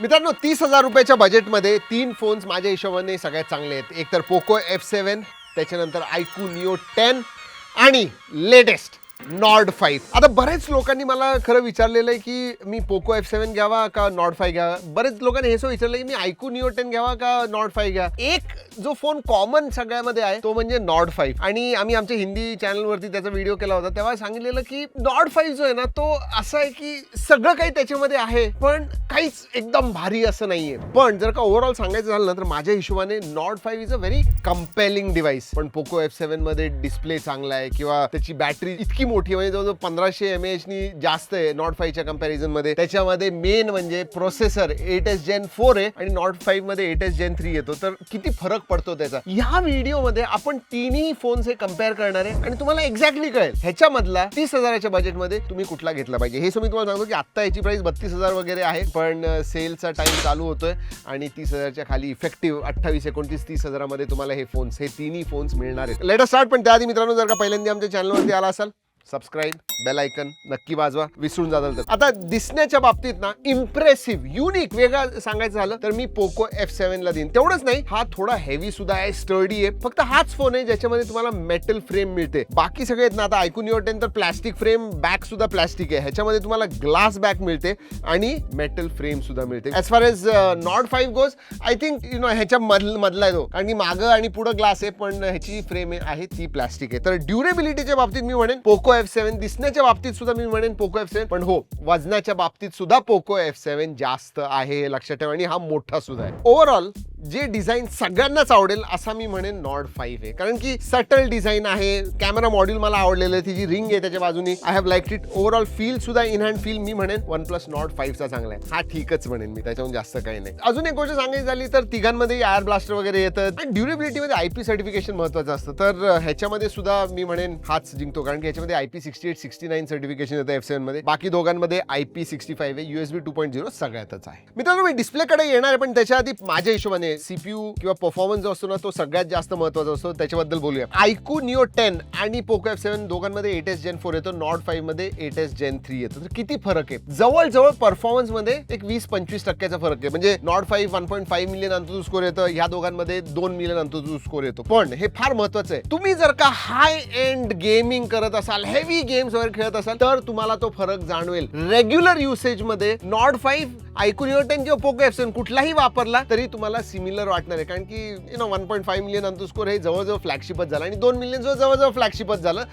मित्रांनो तीस हजार रुपयाच्या बजेटमध्ये तीन फोन्स माझ्या हिशोबाने सगळ्यात चांगले आहेत. एक तर पोको एफ सेवन त्याच्यानंतर आयकू निओ टेन आणि लेटेस्ट नॉर्ड फाईव्ह आता बरेच लोकांनी मला खरं विचारलेलं आहे की मी पोको एफ सेवन घ्यावा का नॉर्ड फाईव्ह घ्यावा? बरेच लोकांनी हे सो विचारलं की मी आयकू निओ टेन घ्यावा का नॉर्ड फाईव्ह घ्या? एक जो फोन कॉमन सगळ्यामध्ये आहे तो म्हणजे नॉर्ड फाईव्ह आणि आम्ही आमच्या हिंदी चॅनलवरती त्याचा व्हिडिओ केला होता. तेव्हा सांगितलेलं की नॉर्ड फाईव्ह जो आहे ना तो असा आहे की सगळं काही त्याच्यामध्ये आहे पण काहीच एकदम भारी असं नाहीये. पण जर का ओव्हरऑल सांगायचं झालं ना तर माझ्या हिशोबाने Nord five is a very compelling device पण पोको एफ सेव्हनमध्ये डिस्प्ले चांगला आहे किंवा त्याची बॅटरी इतकी मोठी म्हणजे जवळजवळ पंधराशे एम एच नी जास्त आहे नॉट फाईव्हच्या कंपॅरिझनमध्ये. त्याच्यामध्ये मेन म्हणजे processor eight S gen four आहे आणि नॉट फाईव्हमध्ये एट एस जेन थ्री येतो. तर किती फरक पडतो त्याचा. ह्या व्हिडिओमध्ये आपण तिन्ही फोन्स हे कंपेअर करणार आहे आणि तुम्हाला एक्झॅक्टली कळेल. ह्याच्यामधला तीस हजाराच्या बजेटमध्ये तुम्ही कुठला घेतला पाहिजे. हे मी तुम्हाला सांगतो की आत्ता याची प्राइस बत्तीस हजार वगैरे आहे पण सेलचा टाइम चालू होतोय आणि तीस हजारच्या खाली इफेक्टिव्ह अठ्ठावीस एकोणतीस तीस हजारामध्ये तुम्हाला हे फोन्स हे तिन्ही फोन्स मिळणार आहेत. लेटर स्टार्ट पण त्याआधी मित्रांनो जर का पहिल्यांदा आमच्या चॅनलवरती आला असाल सबस्क्राईब बेल आयकन नक्की वाजवा विसरून जाताल तर आता दिसण्याच्या बाबतीत ना इम्प्रेसिव्ह युनिक वेगळा सांगायचं झालं तर मी पोको एफ सेव्हन ला देईन. तेवढंच नाही हा थोडा हेवी सुद्धा आहे स्टर्डी आहे. फक्त हाच फोन आहे ज्याच्यामध्ये तुम्हाला मेटल फ्रेम मिळते. बाकी सगळे ना आता ऐकून येऊन तर प्लास्टिक फ्रेम बॅक सुद्धा प्लास्टिक आहे. ह्याच्यामध्ये तुम्हाला ग्लास बॅक मिळते आणि मेटल फ्रेम सुद्धा मिळते. As far as Nord five goes I think you know ह्याच्या मधल मधला आहे तो. कारण की मागं आणि पुढं ग्लास आहे पण ह्याची फ्रेम आहे ती प्लास्टिक आहे. तर ड्युरेबिलिटीच्या बाबतीत मी म्हणेन पोको एफ सेव्हन दिसण्याच्या बाबतीत सुद्धा मी म्हणेन पोको एफ सेवन पण हो वजनाच्या बाबतीत सुद्धा पोको एफ सेवन जास्त आहे हे लक्षात ठेवा. आणि हा मोठा सुद्धा आहे. ओव्हरऑल जे डिझाईन सगळ्यांनाच आवडेल असा मी म्हणेन नॉड फाईव्ह आहे. कारण की सटल डिझाईन आहे कॅमेरा मॉड्यूल मला आवडलेलं आहे तिची रिंग आहे त्याच्या बाजूने. I have like it overall feel सुद्धा इन हँड फील मी म्हणेन. वन प्लस नॉट फाईव्हचा चांगला आहे. हा ठीकच म्हणेन मी त्याच्याहून जास्त काही नाही. अजून एक गोष्ट सांगायची झाली तर तिघांमध्ये एअर ब्लास्टर वगैरे येतात. आणि ड्युरेबिलिटीमध्ये आय पी सर्टिफिकेशन महत्वाचं असतं. तर ह्याच्यामध्ये सुद्धा मी म्हणेन हाच जिंकतो. कारण की ह्याच्यामध्ये I P sixty eight sixty nine certification येतं एफ सेव्हनमध्ये. बाकी दोघांमध्ये आय पी सिक्स्टी फाईव्ह आहे युएसबी टू पॉईंट झिरो सगळ्यातच आहे. मित्रांनो मी डिस्प्लेकडे येणार आहे पण त्याच्या आधी माझ्या हिशोबाने सीपीयू किंवा परफॉर्मन्स जो असतो ना तो सगळ्यात जास्त महत्त्वाचा असतो. त्याच्याबद्दल बोलूया. आयकू निओ टेन आणि पोको एफ सेव्हन दोघांमध्ये एट एस जेन फोर येतो नॉट फाईव्हमध्ये एट एस जेन थ्री येतो. तर किती फरक आहे? जवळजवळ परफॉर्मन्समध्ये एक वीस पंचवीस टक्क्याचा फरक आहे. म्हणजे Nord five one point five million AnTuTu score येतो ह्या दोघांमध्ये दोन मिलियन अंतुजू स्कोर येतो. पण हे फार महत्वाचं आहे. तुम्ही जर का हाय एंड गेमिंग करत असाल हेवी गेम्स वगैरे खेळत असाल तर तुम्हाला तो फरक जाणवेल. Regular युसेजमध्ये Nord five iQOO Neo ten किंवा पोको एफ सेवन कुठलाही वापरला तरी तुम्हाला सिम सिमिलर वाटणार आहे. कारण की you know one point five million AnTuTu score हे जवळजवळ फ्लॅगशिपच झालं. आणि दोन मिलियन जो जवळजवळ फ्लॅगशिपच झालं.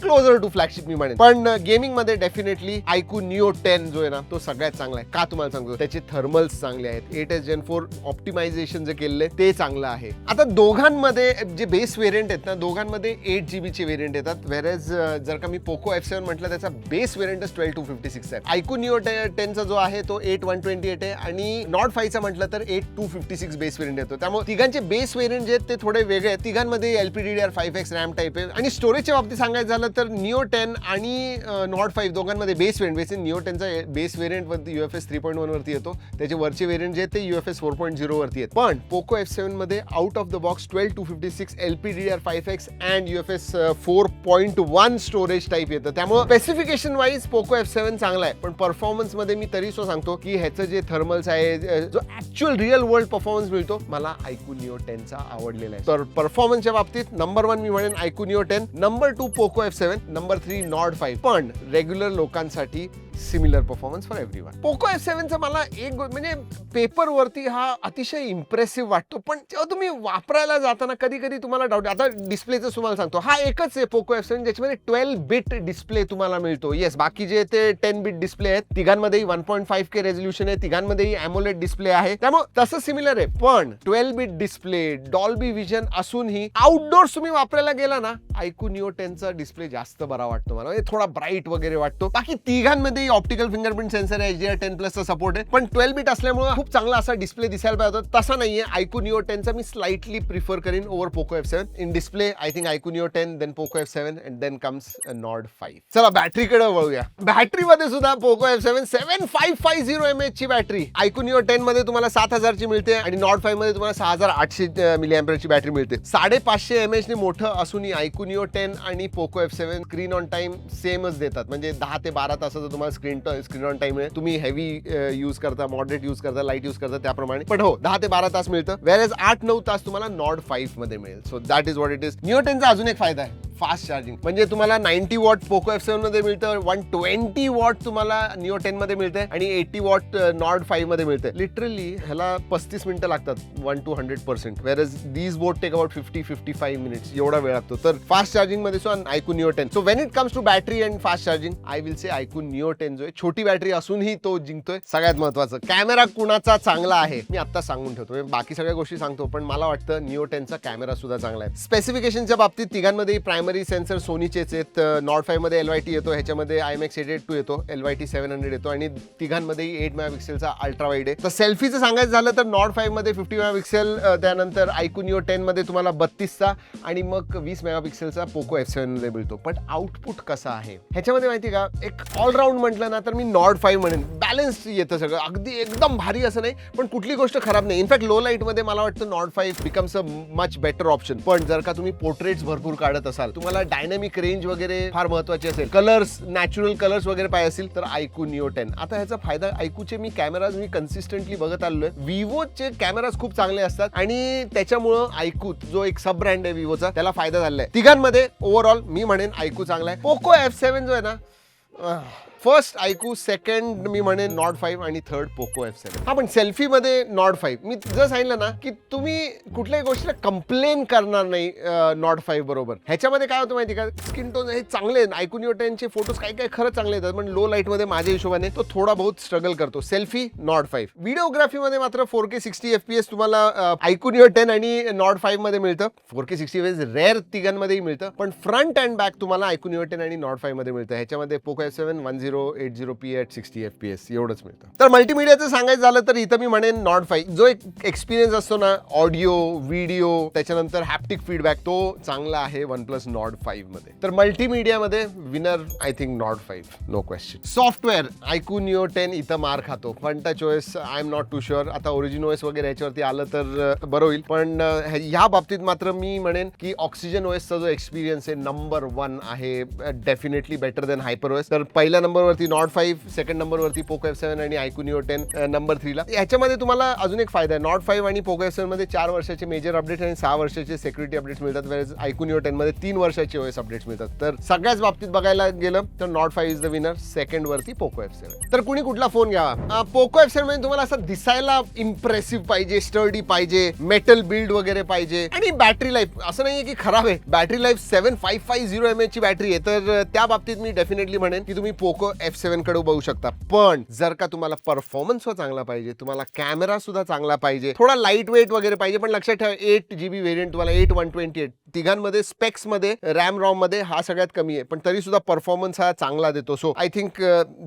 क्लोजर टू फ्लॅगशिप मी म्हणेन. पण गेमिंगमध्ये डेफिनेटली आयकू निओ टेन जो आहे ना तो सगळ्यात चांगला आहे. का तुम्हाला सांगतो त्याचे थर्मल्स चांगले आहेत. Eight S gen four optimization जे केलेलं ते चांगलं आहे. आता दोघांमध्ये जे बेस वेरियंट आहेत ना दोघांमध्ये एट जीबीचे वेरियंट येतात. वेरेज जर का मी पोको एफ सेवन म्हटलं त्याचा बेस वेरियंटच ट्वेल्व टू फिफ्टी सिक्स आहे. आयकू निओ टेनचा जो आहे तो एट वन ट्वेंटी एट आहे. आणि नॉट फाईव्हचा म्हटलं तर eight two fifty six base variant येतो. त्यामुळे तिघांचे बेस वेरियंट जे आहेत ते थोडे वेगळे आहेत. तिघांमध्ये LPD R five X RAM type आहे. आणि स्टोरेजच्या बाबतीत सांगायचं झालं तर निओ टेन आणि नॉट फाईव्ह दोघांमध्ये base variant base Neo टेनचा base variant U U F S three point one वरती येतो. त्याचे वरचे वेरियंट जे आहेत ते U F S four point zero वरती आहेत. पण Poco F सेवनमध्ये out of the box twelve two fifty six LPD R five X and U F S four point one storage type येतं. त्यामुळे specification wise Poco F seven चांगला आहे. पण परफॉर्मन्समध्ये मी तरी so सांगतो की ह्याचं जे थर्मल्स आहे जो ऍक्च्युअल रिअल वर्ल्ड परफॉर्मन्स मिळतो. मला आयकू टेनचा आवडलेला आहे. तर परफॉर्मन्सच्या बाबतीत नंबर वन मी म्हणेन iQOO Neo ten. Number two Poco F seven number three Nord five पण रेग्युलर लोकांसाठी similar performance for everyone Poco F सेव्हनचा मला एक म्हणजे पेपरवरती हा अतिशय इम्प्रेसिव्ह वाटतो. पण जेव्हा तुम्ही वापरायला जाताना कधी कधी तुम्हाला डाऊट आता डिस्प्लेचं तुम्हाला सांगतो. हा एकच आहे पोको एफ सेव्हन ज्याच्यामध्ये ट्वेल्व बिट डिस्प्ले तुम्हाला मिळतो. येस बाकी जे ते टेन बिट डिस्प्ले आहेत तिघांमध्येही one point five K resolution आहे तिघांमध्येही अॅमोलेट डिस्प्ले आहे. त्यामुळे तसं सिमिलर आहे. पण twelve bit display Dolby vision असूनही आउटडोर्स तुम्ही वापरायला गेला ना ऐकू टेनचा डिस्प्ले जास्त बरा वाटतो मला. म्हणजे थोडा ब्राईट वगैरे वाटतो. बाकी तिघांमध्ये ऑप्टिकल फिंगरप्रिंट सेन्सर आहे एचडीआर टेन प्लसचा सपोर्ट आहे. पण ट्वेल्व बीट असल्यामुळे खूप चांगला असा डिस्प्ले दिसायला पाहिजे होता. तसा नाहीये आयकू निओ टेनचा मी स्लाइटली प्रिफर करीन over Poco F seven in display I think iQOO Neo ten then Poco F seven and then comes Nord five चला बॅटरीकडे वळूया. बॅटरीमध्ये सुद्धा Poco F seven seven five five zero M H ची battery iQOO neo ten मध्ये तुम्हाला सात हजारची मिळते आणि नॉट फाईव्हमध्ये तुम्हाला सहा हजार आठशे मिली ची बॅटरी मिळते. साडेपाचशे एम एच ने मोठं असूनही आयकू निओ टेन आणि Poco F seven screen on time सेमच देतात. म्हणजे दहा ते बारा तासाचं तुम्हाला स्क्रीन स्क्रीन ऑन टाइम आहे. तुम्ही हेवी यूज करता मॉडरेट यूज करता लाइट यूज करता त्याप्रमाणे. पण हो दहा ते बारा तास मिळतं. वेळेस आठ नऊ तास तुम्हाला नॉट फाईव्हमध्ये मिळेल. So that is what it is न्यूटनचा अजून एक फायदा आहे. Fast charging. म्हणजे तुम्हाला नाईन्टी वॉट पोको एफ सेवनमध्ये मिळतं वन ट्वेंटी वॉट तुम्हाला निओ टेन मध्ये मिळते आणि एटी वॉट नॉट फाईव्हमध्ये मिळते. लिटरली ह्याला पस्तीस मिनिटं लागतात one to hundred percent. Whereas these both take about fifty fifty five minutes एवढा वेळ लागतो. तर fast चार्जिंगमध्ये so iQOO Neo ten. So when it comes to battery and fast charging I will say iQOO Neo ten ten जो आहे छोटी battery असूनही तो जिंकतोय. सगळ्यात महत्वाचं. कॅमेरा कुणाचा चांगला आहे मी आता सांगून ठेवतो. म्हणजे बाकी सगळ्या गोष्टी सांगतो पण मला वाटतं निओ टेनचा कॅमेरा सुद्धा चांगला आहे. स्पेसिफिकेशनच्या बाबतीत तिघांमध्ये प्रायमरी सेन्सर सोनीचेच आहेत. नॉट फायमध्ये एल वाय टी येतो ह्याच्यामध्ये I M X eight eight two येतो L Y T seven hundred येतो आणि तिघांमध्ये एट मेगा पिक्सेलचा अल्ट्रा वाईड आहे. तर सेल्फीचं सांगायचं झालं तर नॉट फायमध्ये फिफ्टी मेगा पिक्सेल त्यानंतर आयकुनिओ टेन टेनमध्ये तुम्हाला बत्तीसचा आणि मग वीस मेगा पिक्सेलचा पोको एफ सेव्हनमध्ये मिळतो पण आउटपुट कसा आहे? ह्याच्यामध्ये माहिती का? एक ऑलराऊंड म्हटलं ना तर मी नॉट फाईव्ह म्हणेन. बॅलन्स येतं सगळं. अगदी एकदम भारी असं नाही पण कुठली गोष्ट खराब नाही. इनफॅक्ट लो लाईटमध्ये मला वाटतं Nord five becomes a much better option पण जर का तुम्ही पोर्ट्रेट्स भरपूर काढत असाल तुम्हाला डायनामिक रेंज वगैरे फार महत्वाची असेल. कलर्स नॅचरल कलर्स वगैरे पाहिजे असेल तर ऐकू निओ टेन आता ह्याचा फायदा ऐकूचे मी कॅमेराज मी कन्सिस्टंटली बघत आलोय. विवोचे कॅमेराज खूप चांगले असतात आणि त्याच्यामुळं ऐकू जो एक सब ब्रँड आहे विवोचा त्याला फायदा झालेला आहे तिघांमध्ये ओव्हरऑल मी म्हणेन ऐकू चांगला आहे. पोको एफ सेव्हन जो आहे ना फर्स्ट ऐकू सेकंड मी म्हणे नॉट फाईव्ह आणि थर्ड पोको एफ सेवन हा पण सेल्फीमध्ये नॉट फाईव्ह मी जर सांगितलं ना की तुम्ही कुठल्याही गोष्टीला कंप्लेन करणार नाही नॉट फाईव्ह बरोबर. ह्याच्यामध्ये काय होतं माहिती का? स्किन टोन हे चांगले आहेत. ऐकून टेनचे फोटोज काही काही खरं चांगले येतात पण लो लाईटमध्ये माझ्या हिशोबाने तो थोडा बहुत स्ट्रगल करतो. सेल्फी नॉट फाईव्ह व्हिडिओग्राफीमध्ये मात्र four K sixty F P S तुम्हाला ऐकून यो टेन आणि नॉट फाईव्हमध्ये मिळतं. Four K sixty F rear तिघांमध्येही मिळतं. पण फ्रंट अँड बॅक तुम्हाला ऐकून यो टेन आणि नॉट फाईव्हमध्ये मिळतं. ह्याच्यामध्ये Poco F seven one zero eight zero P at sixty F P S एवढंच मिळतं. तर मल्टीमिडियाचं सांगायचं झालं तर इथं मी म्हणेन नॉट फाईव्ह जो एक एक्सपिरियन्स असतो ना ऑडिओ व्हिडिओ त्याच्यानंतर हॅप्टिक फीडबॅक तो चांगला आहे वन प्लस नॉट फाईव्हमध्ये. तर मल्टीमिडियामध्ये winner I think Nord five no question software iQOO Neo ten इथं मार खातो. Funtouch choice I'm not too sure आता ओरिजिन ओएस वगैरे याच्यावरती आलं तर बरं होईल. पण ह्या- बाबतीत मात्र मी म्हणेन की ऑक्सिजन ओएसचा जो एक्सपिरियन्स आहे नंबर वन आहे definitely better than hyper OS तर नंबर नंबरवरती नॉट फाईव्ह सेकंड नंबरवरती पोको एफ सेव्हन आणि आयकुनिओ टेन नंबर थ्रीला. याच्यामध्ये तुम्हाला अजून एक फायदा आहे. नॉट फाईव्ह आणि पोको एफ सेव्हनमध्ये चार वर्षाचे मेजर अपडेट आणि सहा वर्षाचे सेक्युरिटी अपडेट्स मिळतात वेळेस आयकुनिओ टेनमध्ये टेन मध्ये तीन वर्षाचे ओएस अपडेट्स मिळतात. तर सगळ्याच बाबतीत बघायला गेलं तर Nord five is the winner second वरती पोको एफ सेव्हन तर कुणी कुठला फोन घ्यावा? पोको एफ सेव्हनमध्ये तुम्हाला असं दिसायला इम्प्रेसिव्ह पाहिजे स्टर्डी पाहिजे मेटल बिल्ड वगैरे पाहिजे. आणि बॅटरी लाईफ असं नाहीये की खराब आहे. Battery life seven five five zero M ची बॅटरी आहे. तर त्या बाबतीत मी डेफिनेटली म्हणेन की तुम्ही पोको एफ सेवनकडे बघू शकता. पण जर का तुम्हाला परफॉर्मन्स चांगला पाहिजे तुम्हाला कॅमेरा सुद्धा चांगला पाहिजे थोडा लाइट वेट वगैरे पाहिजे पण लक्षात ठेवा एट जी बी व्हेरियंट तुम्हाला एट वन ट्वेंटी एट तिघांमध्ये स्पेक्समध्ये रॅम रॉममध्ये हा सगळ्यात कमी आहे. पण तरी सुद्धा परफॉर्मन्स हा चांगला देतो. So I think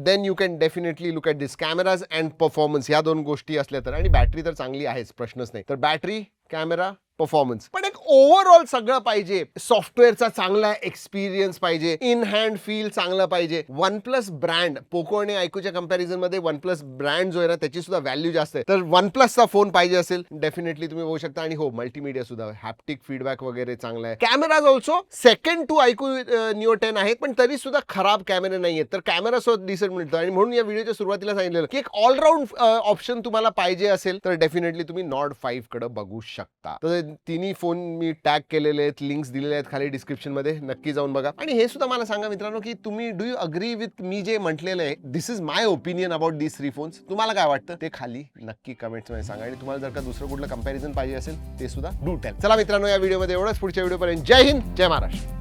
then you can definitely look at this cameras and performance या दोन गोष्टी असल्या तर. आणि बॅटरी तर चांगली आहेच प्रश्नच नाही. तर बॅटरी कॅमेरा परफॉर्मन्स पण एक ओव्हरऑल सगळं पाहिजे. सॉफ्टवेअरचा चांगला एक्सपिरियन्स पाहिजे. इन हँड फील चांगलं पाहिजे. वन प्लस ब्रँड पोको आणि ऐकूच्या कंपॅरिझनमध्ये वन प्लस ब्रँड जो आहे ना त्याची सुद्धा व्हॅल्यू जास्त आहे. तर वन प्लसचा फोन पाहिजे असेल डेफिनेटली तुम्ही बघू शकता. आणि हो मल्टीमीडिया सुद्धा हॅप्टिक फीडबॅक वगैरे चांगला आहे. Cameras also second to iQOO Neo ten आहेत पण तरी सुद्धा खराब कॅमेरे नाही आहेत. तर कॅमेरा सुद्धा डिसेंट मिळतो. आणि म्हणून या व्हिडिओच्या सुरुवातीला सांगितलेलं की एक ऑलराऊंड ऑप्शन तुम्हाला पाहिजे असेल तर डेफिनेटली तुम्ही नॉट फाईव्हकडे बघू शकता. तर तिन्ही फोन मी टॅग केलेले आहेत लिंक्स दिलेले आहेत खाली डिस्क्रिप्शनमध्ये. नक्की जाऊन बघा. आणि हे सुद्धा मला सांगा मित्रांनो की तुम्ही डू यू अग्री विथ मी जे म्हटलेलं आहे this is my opinion about this three phones तुम्हाला काय वाटतं? ते खाली नक्की कमेंट्समध्ये सांगा. आणि तुम्हाला जर का दुसरं कुठलं कंपॅरिझन पाहिजे असेल ते सुद्धा डू टेल चला मित्रांनो या व्हिडिओमध्ये एवढंच. पुढच्या व्हिडिओपर्यंत जय हिंद जय महाराष्ट्र.